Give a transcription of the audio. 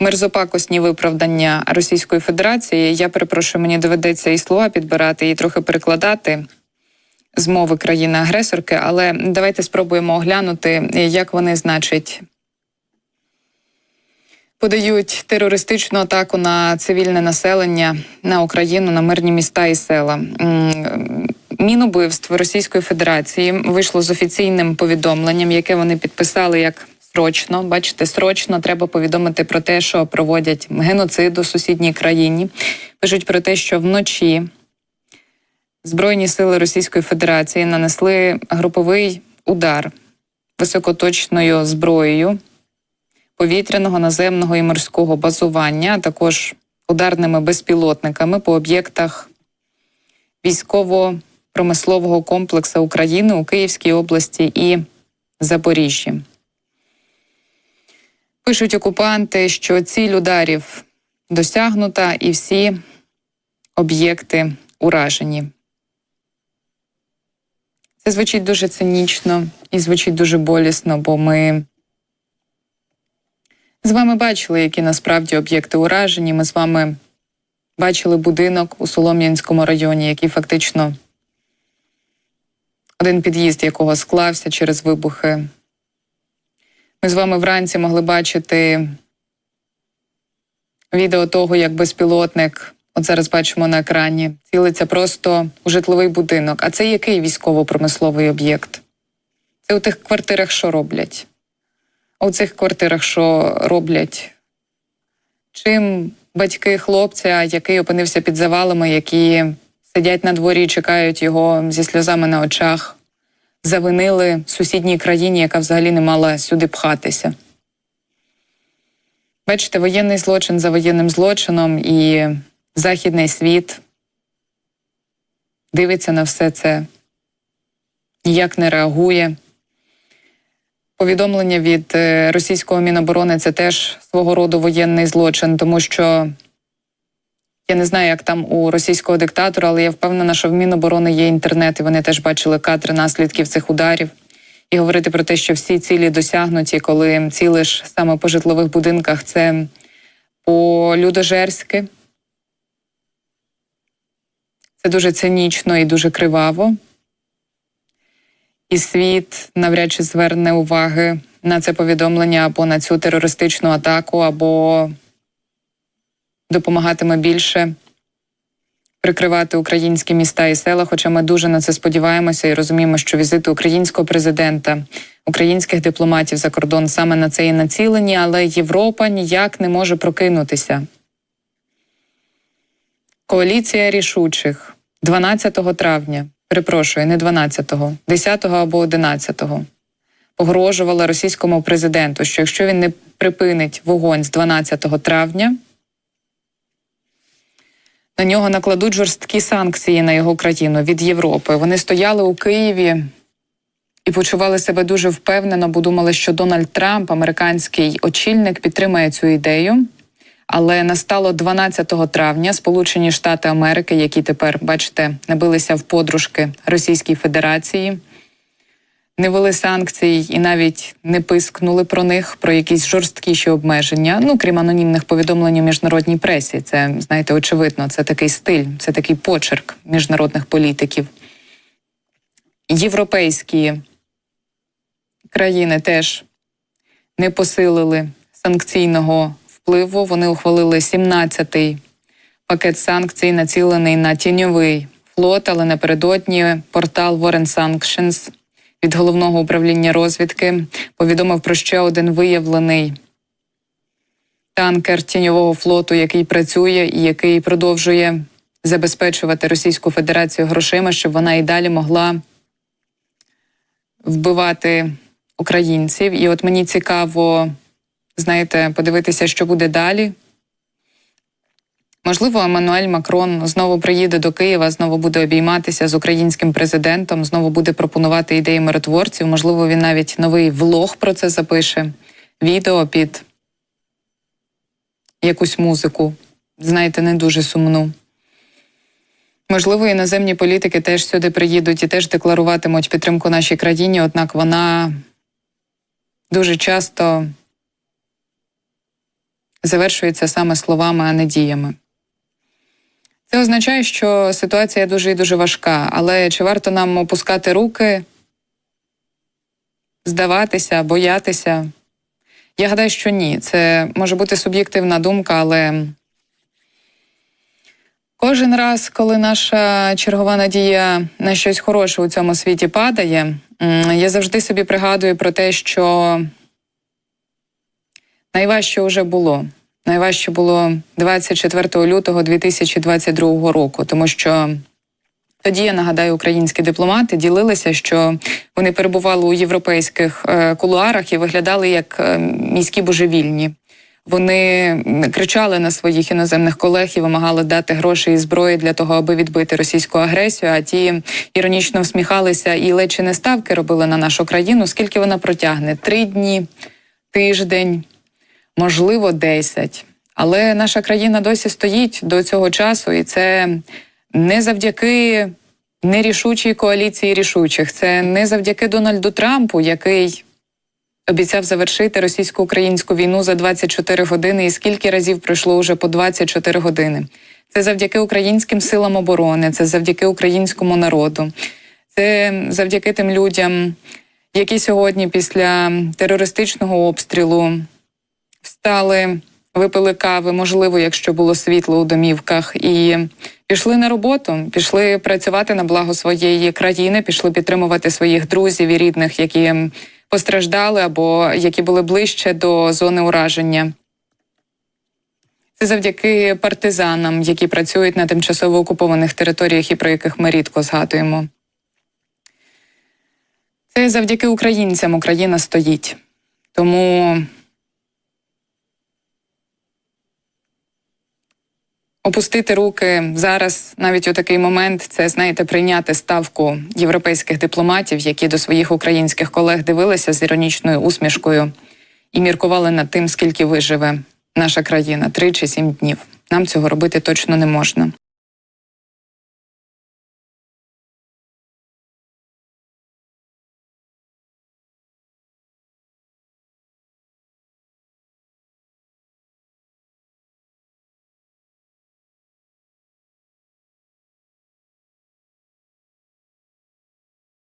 мерзопакосні виправдання Російської Федерації. Я перепрошую, мені доведеться і слова підбирати, і трохи перекладати з мови країни-агресорки, але давайте спробуємо оглянути, як вони, значить, подають терористичну атаку на цивільне населення на Україну, на мирні міста і села. М, Мінубивств Російської Федерації вийшло з офіційним повідомленням, яке вони підписали як срочно. Бачите, срочно треба повідомити про те, що проводять геноцид у сусідній країні. Пишуть про те, що вночі Збройні сили Російської Федерації нанесли груповий удар високоточною зброєю повітряного, наземного і морського базування, а також ударними безпілотниками по об'єктах військово-промислового комплексу України у Київській області і Запоріжжі. Пишуть окупанти, що ціль ударів досягнута і всі об'єкти уражені. Це звучить дуже цинічно і звучить дуже болісно, бо ми з вами бачили, які насправді об'єкти уражені. Ми з вами бачили будинок у Солом'янському районі, який фактично один під'їзд якого склався через вибухи. Ми з вами вранці могли бачити відео того, як безпілотник, от зараз бачимо на екрані, цілиться просто у житловий будинок. А це який військово-промисловий об'єкт? Це у тих квартирах, що роблять? А у цих квартирах, що роблять? Чим батьки хлопця, який опинився під завалами, які сидять на дворі і чекають його зі сльозами на очах, завинили сусідній країні, яка взагалі не мала сюди пхатися? Бачите, воєнний злочин за воєнним злочином, і західний світ дивиться на все це, ніяк не реагує. Повідомлення від е, російського міноборони це теж свого роду воєнний злочин, тому що я не знаю, як там у російського диктатора, але я впевнена, що в Міноборони є інтернет, і вони теж бачили кадри наслідків цих ударів. І говорити про те, що всі цілі досягнуті, коли цілиш саме по житлових будинках, це по людожерськи. Це дуже цинічно і дуже криваво. І світ навряд чи зверне уваги на це повідомлення або на цю терористичну атаку, або допомагатиме більше прикривати українські міста і села. Хоча ми дуже на це сподіваємося і розуміємо, що візити українського президента, українських дипломатів за кордон саме на це і націлені, але Європа ніяк не може прокинутися. Коаліція рішучих 12 травня, перепрошую, не 12-го, 10-го або 11-го, погрожувала російському президенту, що якщо він не припинить вогонь з 12 травня, на нього накладуть жорсткі санкції на його країну від Європи. Вони стояли у Києві і почували себе дуже впевнено, бо думали, що Дональд Трамп, американський очільник, підтримає цю ідею. Але настало 12 травня Сполучені Штати Америки, які тепер, бачите, набилися в подружки Російській Федерації, не вели санкцій і навіть не пискнули про них, про якісь жорсткіші обмеження. Ну, крім анонімних повідомлень у міжнародній пресі. Це, знаєте, очевидно, це такий стиль, це такий почерк міжнародних політиків. Європейські країни теж не посилили санкційного впливу. Вони ухвалили 17-й пакет санкцій, націлений на тіньовий флот, але напередодні портал Warren Sanctions від головного управління розвідки повідомив про ще один виявлений танкер тіньового флоту, який працює і який продовжує забезпечувати Російську Федерацію грошима, щоб вона і далі могла вбивати українців. І от мені цікаво, знаєте, подивитися, що буде далі. Можливо, Еммануель Макрон знову приїде до Києва, знову буде обійматися з українським президентом, знову буде пропонувати ідеї миротворців. Можливо, він навіть новий влог про це запише, відео під якусь музику. Знаєте, не дуже сумну. Можливо, іноземні політики теж сюди приїдуть і теж декларуватимуть підтримку нашій країні, однак вона дуже часто завершується саме словами, а не діями. Це означає, що ситуація дуже і дуже важка. Але чи варто нам опускати руки, здаватися, боятися? Я гадаю, що ні. Це може бути суб'єктивна думка, але кожен раз, коли наша чергова надія на щось хороше у цьому світі падає, я завжди собі пригадую про те, що найважче вже було. Найважче було 24 лютого 2022 року, тому що тоді я нагадаю, українські дипломати ділилися, що вони перебували у європейських е, кулуарах і виглядали як е, міські божевільні. Вони кричали на своїх іноземних колег і вимагали дати гроші і зброї для того, аби відбити російську агресію. А ті іронічно всміхалися і ледь чи не ставки робили на нашу країну. Скільки вона протягне? Три дні, тиждень, можливо, десять. Але наша країна досі стоїть до цього часу, і це не завдяки нерішучій коаліції рішучих. Це не завдяки Дональду Трампу, який обіцяв завершити російсько-українську війну за 24 години, і скільки разів пройшло вже по 24 години. Це завдяки українським силам оборони, це завдяки українському народу, це завдяки тим людям, які сьогодні після терористичного обстрілу встали, випили кави, можливо, якщо було світло у домівках, і пішли на роботу, пішли працювати на благо своєї країни, пішли підтримувати своїх друзів і рідних, які постраждали або які були ближче до зони ураження. Це завдяки партизанам, які працюють на тимчасово окупованих територіях і про яких ми рідко згадуємо. Це завдяки українцям Україна стоїть. Тому опустити руки зараз, навіть у такий момент, це знаєте, прийняти ставку європейських дипломатів, які до своїх українських колег дивилися з іронічною усмішкою і міркували над тим, скільки виживе наша країна три чи сім днів. Нам цього робити точно не можна.